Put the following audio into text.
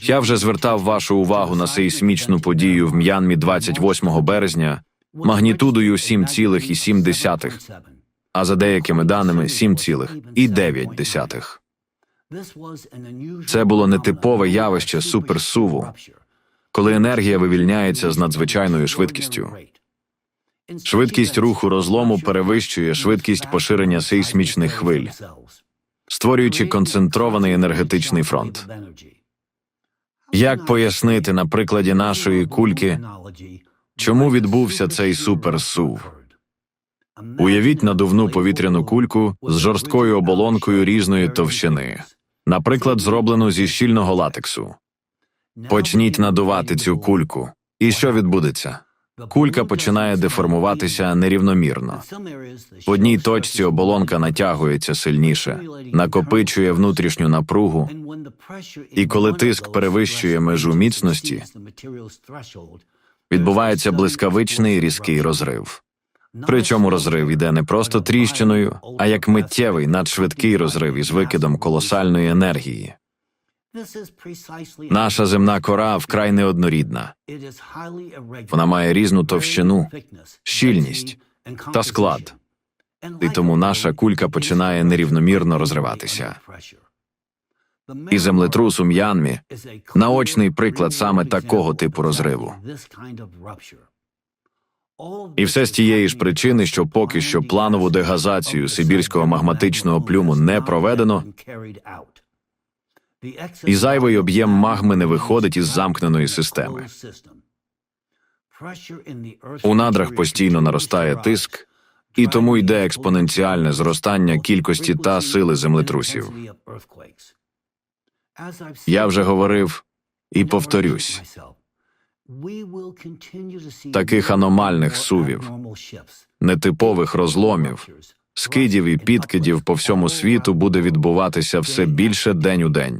Я вже звертав вашу увагу на сейсмічну подію в М'янмі 28 березня магнітудою 7,7, а за деякими даними 7,9. Це було нетипове явище суперсуву, коли енергія вивільняється з надзвичайною швидкістю. Швидкість руху розлому перевищує швидкість поширення сейсмічних хвиль, створюючи концентрований енергетичний фронт. Як пояснити на прикладі нашої кульки, чому відбувся цей суперсув? Уявіть надувну повітряну кульку з жорсткою оболонкою різної товщини, наприклад, зроблену зі щільного латексу. Почніть надувати цю кульку. І що відбудеться? Кулька починає деформуватися нерівномірно. В одній точці оболонка натягується сильніше, накопичує внутрішню напругу, і коли тиск перевищує межу міцності, відбувається блискавичний різкий розрив. Причому розрив іде не просто тріщиною, а як миттєвий надшвидкий розрив із викидом колосальної енергії. Наша земна кора вкрай неоднорідна. вона має різну товщину, щільність та склад. І тому наша кулька починає нерівномірно розриватися. І землетрус у М'янмі наочний приклад саме такого типу розриву. І все з тієї ж причини, що поки що планову дегазацію сибірського магматичного плюму не проведено, і зайвий об'єм магми не виходить із замкненої системи. У надрах постійно наростає тиск, і тому йде експоненціальне зростання кількості та сили землетрусів. Я вже говорив і повторюсь: таких аномальних сувів, нетипових розломів, скидів і підкидів по всьому світу буде відбуватися все більше день у день.